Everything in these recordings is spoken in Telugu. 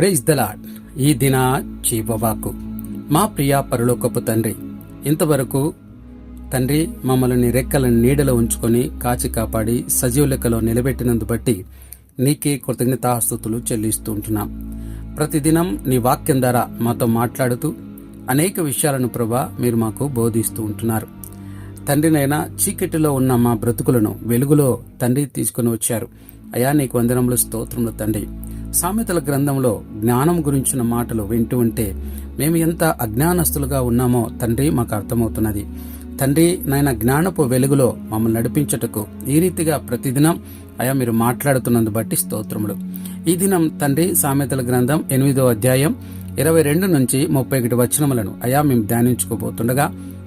ప్రైజ్ దలాడ్ ఈ దిన జీవవాకు మా ప్రియ పరలోకపు తండ్రి ఇంతవరకు తండ్రి మమ్మల్ని రెక్కల నీడలో ఉంచుకొని కాచి కాపాడి సజీవ లెక్కలో నిలబెట్టినందు బట్టి నీకే కృతజ్ఞతాస్తుతులు చెల్లిస్తూ ఉంటున్నాం. ప్రతిదినం నీ వాక్యం ద్వారా మాతో మాట్లాడుతూ అనేక విషయాలను ప్రభా మీరు మాకు బోధిస్తూ ఉంటున్నారు. తండ్రినైనా చీకటిలో ఉన్న మా బ్రతుకులను వెలుగులో తండ్రి తీసుకుని వచ్చారు. అయా నీకు వందనములు స్తోత్రములు తండ్రి. సామెతల గ్రంథంలో జ్ఞానం గురించిన మాటలు వింటూ ఉంటే మేము ఎంత అజ్ఞానస్తులుగా ఉన్నామో తండ్రి మాకు అర్థమవుతున్నది. తండ్రి నాయన జ్ఞానపు వెలుగులో మమ్మల్ని నడిపించటకు ఈ రీతిగా ప్రతిదినం అయా మీరు మాట్లాడుతున్నందు బట్టి స్తోత్రములు. ఈ దినం తండ్రి సామెతల గ్రంథం ఎనిమిదో అధ్యాయం ఇరవై రెండు నుంచి ముప్పై ఒకటి వచనములను అయా మేము ధ్యానించుకోబోతుండగా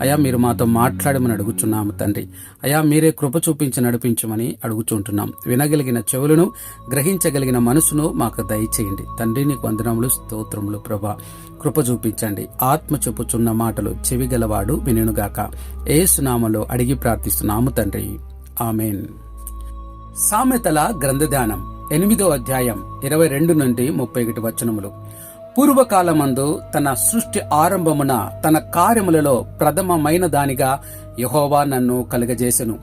అయా మీరు మాతో మాట్లాడమని అడుగుచున్నాము తండ్రి. అయా మీరే కృప చూపించి నడిపించమని అడుగుచుంటున్నాం. వినగలిగిన చెవులను గ్రహించగలిగిన మనసును మాకు దయచేయండి. తండ్రి నీకు వందనములు స్తోత్రములు ప్రభా. కృప చూపించండి. ఆత్మ చెప్పుచున్న మాటలు చెవిగలవాడు వినుగాక ఏసునామలో అడిగి ప్రార్థిస్తున్నాము తండ్రి. ఆమెన్. సామెతల గ్రంథధ్యానం ఎనిమిదో అధ్యాయం ఇరవై రెండు నుండి ముప్పై ఒకటి వచనములు. పూర్వకాలమందు తన సృష్టి ఆరంభమున తన కార్యములలో ప్రథమమైన దానిగా యహోవా నన్ను కలుగజేసెను.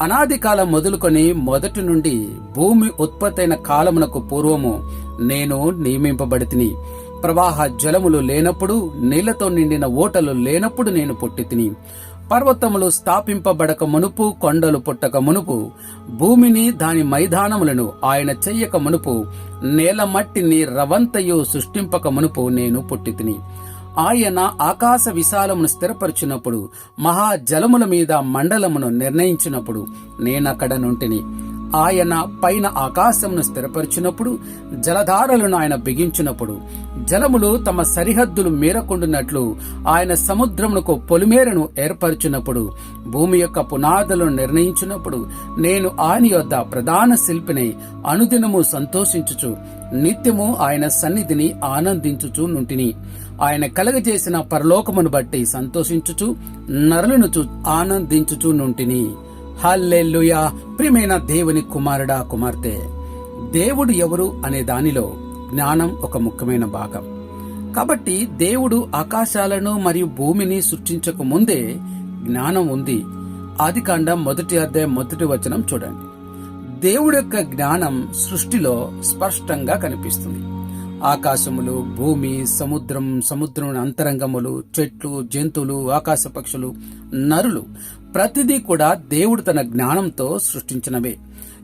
అనాది కాలం మొదలుకొని మొదటి నుండి భూమి ఉత్పత్తైన కాలమునకు పూర్వము నేను నియమింపబడితిని. ప్రవాహ జలములు లేనప్పుడు నీళ్ళతో నిండిన ఓటలు లేనప్పుడు నేను పుట్టితిని. పర్వతములు స్థాపింపబడక మునుపు కొండలు పుట్టక మునుపు భూమిని దాని మైదానములను ఆయన చెయ్యక మునుపు నేల మట్టిని రవంతయు సృష్టింపక మునుపు నేను పుట్టితిని ఆయన ఆకాశ విశాలమును స్థిరపరిచినప్పుడు మహాజలముల మీద మండలమును నిర్ణయించినప్పుడు నేనక్కడ నుంటిని. ఆయన పైన ఆకాశమును స్థిరపరిచినప్పుడు జలధారలను ఆయన బిగించినప్పుడు జలములు తమ సరిహద్దులు మీరకుండునట్లు ఆయన సముద్రమునకు పొలిమేరను ఏర్పరిచినప్పుడు భూమి యొక్క పునాదులను నిర్ణయించినప్పుడు నేను ఆయన యొద్ద ప్రధాన శిల్పిని అనుదినము సంతోషించుచు నిత్యము ఆయన సన్నిధిని ఆనందించుచు నుంటిని. ఆయన కలగజేసిన పరలోకమును బట్టి సంతోషించుచు నరులను చూ ఆనందించుచు నుంటిని. హల్లెల్లుయా ప్రియమైన దేవుని కుమారుడా కుమార్తె దేవుడు ఎవరు అనే దానిలో జ్ఞానం ఒక ముఖ్యమైన భాగం. కాబట్టి దేవుడు ఆకాశాలను మరియు భూమిని సృష్టించక ముందే జ్ఞానం ఉంది. ఆదికాండం మొదటి అధ్యాయం మొదటి వచనం చూడండి. దేవుడి యొక్క జ్ఞానం సృష్టిలో స్పష్టంగా కనిపిస్తుంది. ఆకాశములు భూమి సముద్రం సముద్రం అంతరంగములు చెట్లు జంతువులు ఆకాశ పక్షులు నరులు ప్రతిదీ కూడా దేవుడు తన జ్ఞానంతో సృష్టించినవే.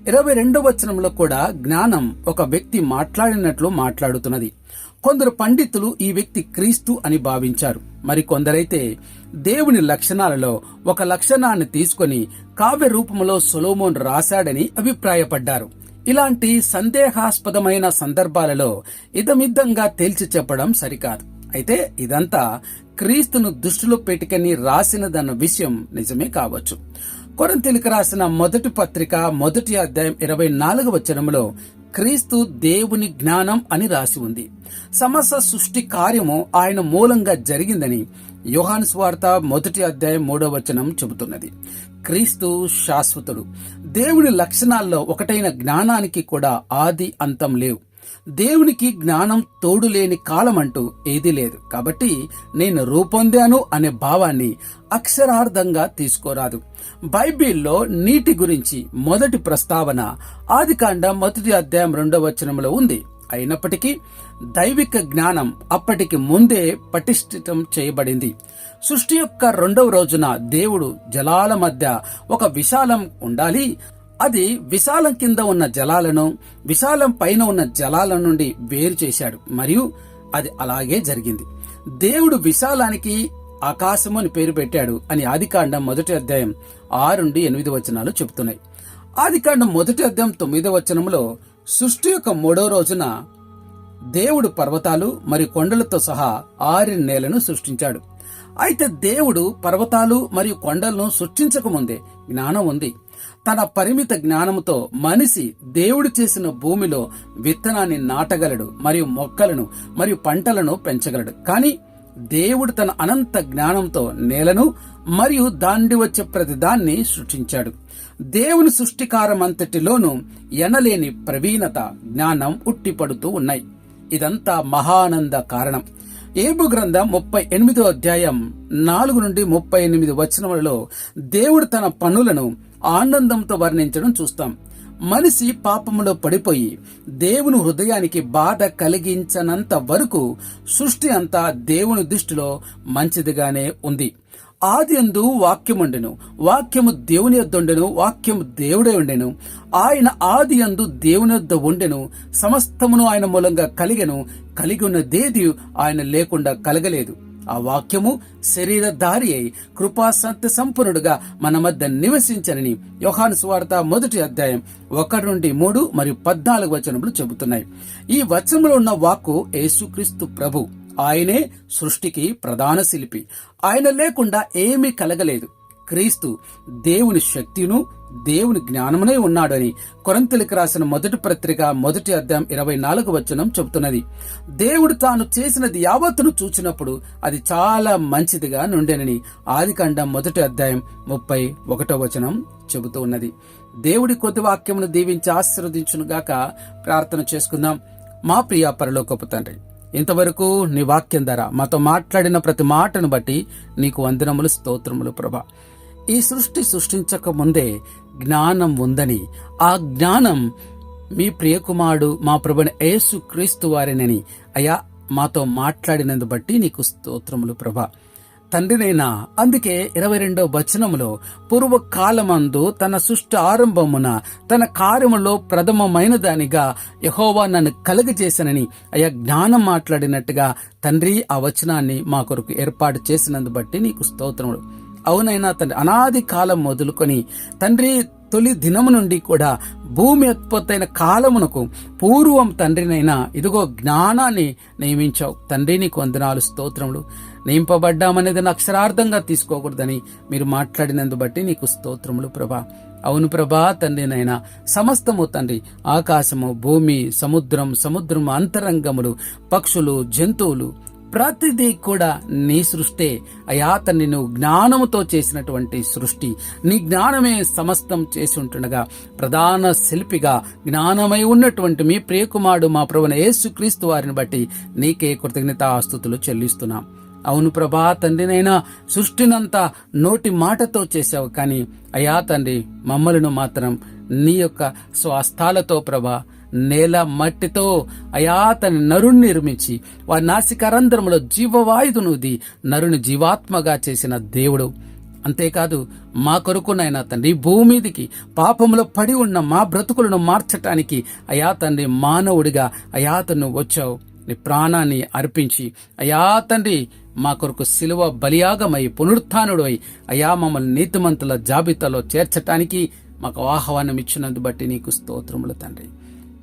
ఇరవై రెండవ వచనంలో కూడా జ్ఞానం ఒక వ్యక్తి మాట్లాడినట్లు మాట్లాడుతున్నది. కొందరు పండితులు ఈ వ్యక్తి క్రీస్తు అని భావించారు. మరి కొందరైతే దేవుని లక్షణాలలో ఒక లక్షణాన్ని తీసుకొని కావ్య రూపంలో సొలోమోన్ రాశాడని అభిప్రాయపడ్డారు. ఇలాంటి సందేహాస్పదమైన సందర్భాలలో ఇదమిద్దంగా తేల్చి చెప్పడం సరికాదు. అయితే ఇదంతా క్రీస్తును దృష్టిలో పెట్టుకని రాసినదన్న విషయం నిజమే కావచ్చు. కొరంతెలికి రాసిన మొదటి పత్రిక మొదటి అధ్యాయం ఇరవై నాలుగు వచనంలో క్రీస్తు దేవుని జ్ఞానం అని రాసి ఉంది. సమస్త సృష్టి కార్యము ఆయన మూలంగా జరిగిందని యోహాను స్వార్త మొదటి అధ్యాయం మూడో వచనం చెబుతున్నది. క్రీస్తు శాశ్వతుడు. దేవుని లక్షణాల్లో ఒకటైన జ్ఞానానికి కూడా ఆది అంతం లేవు. దేవునికి జ్ఞానం తోడు లేని కాలం అంటూ ఏదీ లేదు. కాబట్టి నేను రూపొందాను అనే భావాన్ని అక్షరార్థంగా తీసుకోరాదు. బైబిల్లో నీటి గురించి మొదటి ప్రస్తావన ఆదికాండం మొదటి అధ్యాయం రెండవ వచనంలో ఉంది. అయినప్పటికీ దైవిక జ్ఞానం అప్పటికి ముందే పటిష్ఠితం చేయబడింది. సృష్టి యొక్క రెండవ రోజున దేవుడు జలాల మధ్య ఒక విశాలం ఉండాలి. అది విశాలం కింద ఉన్న జలాలను విశాలం పైన ఉన్న జలాల నుండి వేరు చేశాడు. మరియు అది అలాగే జరిగింది. దేవుడు విశాలానికి ఆకాశము అని పేరు పెట్టాడు అని ఆదికాండం మొదటి అధ్యాయం ఆరు నుండి ఎనిమిది వచనాలు చెబుతున్నాయి. ఆదికాండం మొదటి అధ్యాయం తొమ్మిదో వచనంలో సృష్టి యొక్క మూడో రోజున దేవుడు పర్వతాలు మరియు కొండలతో సహా ఆరి నేలను సృష్టించాడు. అయితే దేవుడు పర్వతాలు మరియు కొండలను సృష్టించకముందే జ్ఞానం ఉంది. తన పరిమిత జ్ఞానముతో మనిషి దేవుడు చేసిన భూమిలో విత్తనాన్ని నాటగలడు మరియు మొక్కలను మరియు పంటలను పెంచగలడు. కానీ దేవుడు తన అనంత జ్ఞానంతో నేలను మరియు దాండి వచ్చే ప్రతిదాన్ని సృష్టించాడు. దేవుని సృష్టికారమంతటిలోనూ ఎనలేని ప్రవీణత జ్ఞానం ఉట్టిపడుతూ ఉన్నాయి. ఇదంతా మహానంద కారణం. ఏబు గ్రంథం ముప్పై ఎనిమిదో అధ్యాయం నాలుగు నుండి ముప్పై ఎనిమిది వచనములలో దేవుడు తన పనులను ఆనందంతో వర్ణించడం చూస్తాం. మనిషి పాపములో పడిపోయి దేవుని హృదయానికి బాధ కలిగించనంత వరకు సృష్టి అంతా దేవుని దృష్టిలో మంచిదిగానే ఉంది. ఆది ఎందు వాక్యముండెను. వాక్యము దేవుని యొద్ద ఉండెను వాక్యము దేవుడే ఉండెను. ఆయన ఆది అందు దేవుని యొద్ద ఉండెను. సమస్తమును ఆయన మూలంగా కలిగెను. కలిగి ఉన్నదేది ఆయన లేకుండా కలగలేదు. ఆ వాక్యము శరీరధారి అయి కృపా సత్య సంపన్నుడుగా మన మధ్య నివసించనని యోహాను సువార్త మొదటి అధ్యాయం ఒకటి నుండి మూడు మరియు పద్నాలుగు వచనములు చెబుతున్నాయి. ఈ వచనంలో ఉన్న వాక్కు యేసుక్రీస్తు ప్రభు. ఆయనే సృష్టికి ప్రధాన శిల్పి. ఆయన లేకుండా ఏమీ కలగలేదు. క్రీస్తు దేవుని శక్తిను దేవుని జ్ఞానమునే ఉన్నాడని కొరంతలికి రాసిన మొదటి పత్రిక మొదటి అధ్యాయం ఇరవై నాలుగు వచనం చెబుతున్నది. దేవుడు తాను చేసినది యావత్తును చూచినప్పుడు అది చాలా మంచిదిగా నుండెనని ఆదికాండం మొదటి అధ్యాయం ముప్పై ఒకటో వచనం చెబుతూ ఉన్నది. దేవుడి కొద్ది వాక్యమును దీవించి ఆశీర్వదించునుగాక ప్రార్థన చేసుకుందాం. మా ప్రియ పరలోకపు తండ్రి ఇంతవరకు నీ వాక్యం ధర మాతో మాట్లాడిన ప్రతి మాటను బట్టి నీకు వందనములు స్తోత్రములు ప్రభా. ఈ సృష్టి సృష్టించక ముందే జ్ఞానం ఉందని ఆ జ్ఞానం మీ ప్రియకుమారుడు మా ప్రభుని యేసు క్రీస్తు వారినని అయా మాతో మాట్లాడినందు బట్టి నీకు స్తోత్రములు ప్రభా. తండ్రినైనా అందుకే ఇరవై రెండో వచనములో పూర్వకాలమందు తన సృష్టి ఆరంభమున తన కార్యములో ప్రథమమైన దానిగా యహోవా నన్ను కలుగజేశానని అయా జ్ఞానం మాట్లాడినట్టుగా తండ్రి ఆ వచనాన్ని మా కొరకు ఏర్పాటు చేసినందు బట్టి నీకు స్తోత్రములు. అవునైనా తండ్రి అనాది కాలం మొదలుకొని తండ్రి తొలి దినము నుండి కూడా భూమి ఉత్పత్తైన కాలమునకు పూర్వం తండ్రినైనా ఇదిగో జ్ఞానాన్ని నియమించావు. తండ్రి నీకు వందనాలు స్తోత్రములు. నింపబడ్డామనేది అక్షరార్థంగా తీసుకోకూడదని మీరు మాట్లాడినందు బట్టి నీకు స్తోత్రములు ప్రభా. అవును ప్రభా తండ్రినైనా సమస్తము తండ్రి ఆకాశము భూమి సముద్రం సముద్రము అంతరంగములు పక్షులు జంతువులు ప్రతిదీ కూడా నీ సృష్టే. అయా తండ్రి నువ్వు జ్ఞానముతో చేసినటువంటి సృష్టి. నీ జ్ఞానమే సమస్తం చేసి ఉంటుండగా ప్రధాన శిల్పిగా జ్ఞానమై ఉన్నటువంటి మీ ప్రియకుమారుడు మా ప్రభున యేసుక్రీస్తు వారిని బట్టి నీకే కృతజ్ఞత ఆస్తుతులు చెల్లిస్తున్నాం. అవును ప్రభా తండ్రినైనా సృష్టినంతా నోటి మాటతో చేశావు కానీ అయా తండ్రి మమ్మలను మాత్రం నీ యొక్క స్వస్థాలతో ప్రభా నేల మట్టితో అయా తన నరుణ్ణి నిర్మించి వారి నాసికరంధ్రములో జీవవాయుధునుది నరుని జీవాత్మగా చేసిన దేవుడు. అంతేకాదు మా కొరకునైనా తండ్రి భూమిదికి పాపములో పడి ఉన్న మా బ్రతుకులను మార్చటానికి అయా తండ్రి మానవుడిగా అయా తను వచ్చావు. నీ ప్రాణాన్ని అర్పించి అయా తండ్రి మా కొరకు సిలువ బలియాగమై పునరుత్నుడు అయి అయా మమ్మల్ని నీతిమంతుల జాబితాలో చేర్చటానికి మాకు ఆహ్వానం ఇచ్చినందు బట్టి నీకు స్తోత్రములు తండ్రి.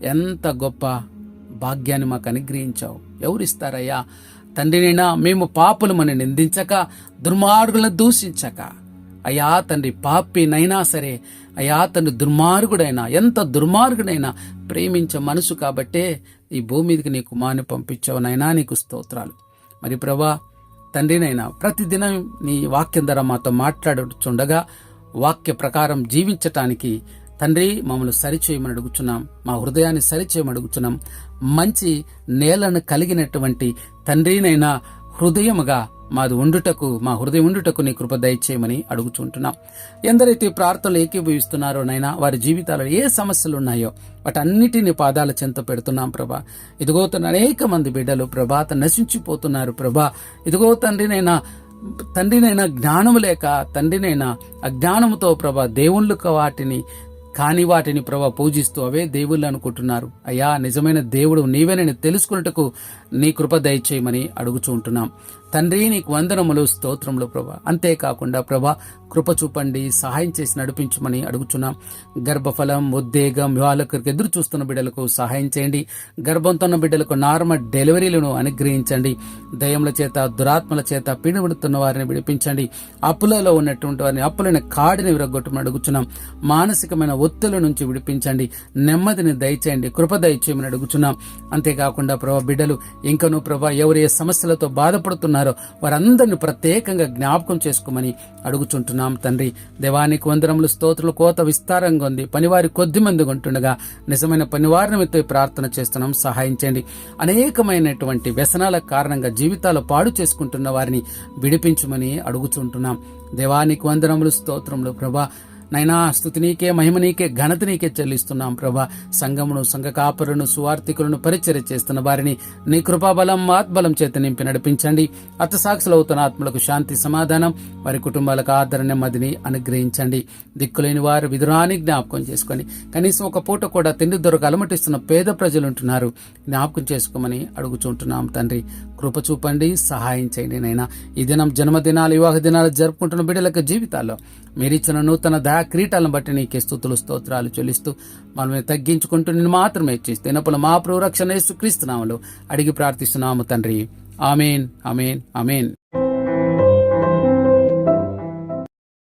ఎంత గొప్ప భాగ్యాన్ని మాకు అనుగ్రహించావు. ఎవరిస్తారయ్యా? తండ్రినైనా మేము పాపులమని నిందించక దుర్మార్గులను దూషించక. అయ్యా తండ్రి పాపినైనా సరే అయ్యా తండ్రి దుర్మార్గుడైనా ఎంత దుర్మార్గుడైనా ప్రేమించే మనసు కాబట్టే ఈ భూమి మీదకి నీ కుమారుని పంపించావు నైనా నీకు స్తోత్రాలు. మరి ప్రభా తండ్రినైనా ప్రతిదినం నీ వాక్యం ద్వారా మాతో మాట్లాడుచుండగా వాక్య ప్రకారం జీవించటానికి తండ్రి మమ్మల్ని సరిచేయమని అడుగుచున్నాం. మా హృదయాన్ని సరిచేయమని అడుగుచున్నాం. మంచి నేలను కలిగినటువంటి తండ్రినైనా హృదయముగా మాది ఉండుటకు మా హృదయం ఉండుటకు నీ కృప దయచేయమని అడుగుచుంటున్నాం. ఎందరైతే ప్రార్థనలు ఏకీభవిస్తున్నారో నైనా వారి జీవితాలలో ఏ సమస్యలు ఉన్నాయో వాటన్నిటిని పాదాల చెంత పెడుతున్నాం ప్రభా. ఇదిగో తన అనేక మంది బిడ్డలు ప్రభాత నశించిపోతున్నారు ప్రభా. ఇదిగో తండ్రినైనా తండ్రినైనా జ్ఞానము లేక తండ్రినైనా అజ్ఞానముతో ప్రభా దేవుళ్ళకు వాటిని కాని వాటిని ప్రభా పూజిస్తూ అవే దేవుళ్ళు అనుకుంటున్నారు. అయ్యా నిజమైన దేవుడు నీవేనని తెలుసుకున్నట్టుకు నీ కృప దయచేయమని అడుగుచూ ఉంటున్నాం. తండ్రి నీకు వందనములు స్తోత్రములు ప్రభా. అంతేకాకుండా ప్రభా కృప చూపండి సహాయం చేసి నడిపించమని అడుగుచున్నాం. గర్భఫలం ఉద్వేగం వివాహాలకు ఎదురు చూస్తున్న బిడ్డలకు సహాయం చేయండి. గర్భంతో ఉన్న బిడ్డలకు నార్మల్ డెలివరీలను అనుగ్రహించండి. దయముల చేత దురాత్మల చేత పీడబడుతున్న వారిని విడిపించండి. అప్పులలో ఉన్నటువంటి వారిని అప్పులని కాడిని విరగొట్టమని అడుగుచున్నాం. మానసికమైన ఒత్తుల నుంచి విడిపించండి. నెమ్మదిని దయచేయండి. కృప దయచేయమని అడుగుచున్నాం. అంతేకాకుండా ప్రభా బిడ్డలు ఇంకనూ ప్రభా ఎవరు ఏ సమస్యలతో బాధపడుతున్నారు ఉన్నారో వారందరిని ప్రత్యేకంగా జ్ఞాపకం చేసుకోమని అడుగుచుంటున్నాం తండ్రి. దేవానికి వందరములు స్తోత్రులు కోత విస్తారంగా ఉంది. పనివారి కొద్ది మంది ఉంటుండగా నిజమైన పనివారిని ప్రార్థన చేస్తున్నాం. సహాయం చేయండి. అనేకమైనటువంటి వ్యసనాల కారణంగా జీవితాలు పాడు చేసుకుంటున్న వారిని విడిపించమని అడుగుచుంటున్నాం. దేవానికి వందనములు స్తోత్రములు ప్రభా. నైనా స్థుతి నీకే మహిమ నీకే ఘనత నీకే చెల్లిస్తున్నాం ప్రభా. సంఘమును సంఘ కాపరును సువార్థికులను పరిచర్య చేస్తున్న వారిని నీ కృపాబలం ఆత్బలం చేత నింపి నడిపించండి. అర్థసాక్షులు అవుతున్న ఆత్మలకు శాంతి సమాధానం వారి కుటుంబాలకు ఆదరణ నెమ్మదిని అనుగ్రహించండి. దిక్కులేని వారు విధురాన్ని జ్ఞాపకం చేసుకొని కనీసం ఒక పూట కూడా తిండి దొరక అలమటిస్తున్న పేద ప్రజలు ఉంటున్నారు జ్ఞాపకం చేసుకోమని అడుగుచుంటున్నాం తండ్రి. కృప చూపండి సహాయం చేయండి నైనా ఈ దినం జన్మదినాలు వివాహ దినాలు జరుపుకుంటున్న బిడ్డలకు జీవితాల్లో మీరిచ్చిన నూతన దయా క్రీటాలను బట్టి నీకే స్థుతులు స్తోత్రాలు చెల్లిస్తూ మనల్ని తగ్గించుకుంటూ నేను మాత్రమే చేస్తే ఇనప్పుడు మా ప్రోరక్షణ రక్షణ అడిగి ప్రార్థిస్తున్నాము తండ్రి. ఆమెన్ అమేన్ అమేన్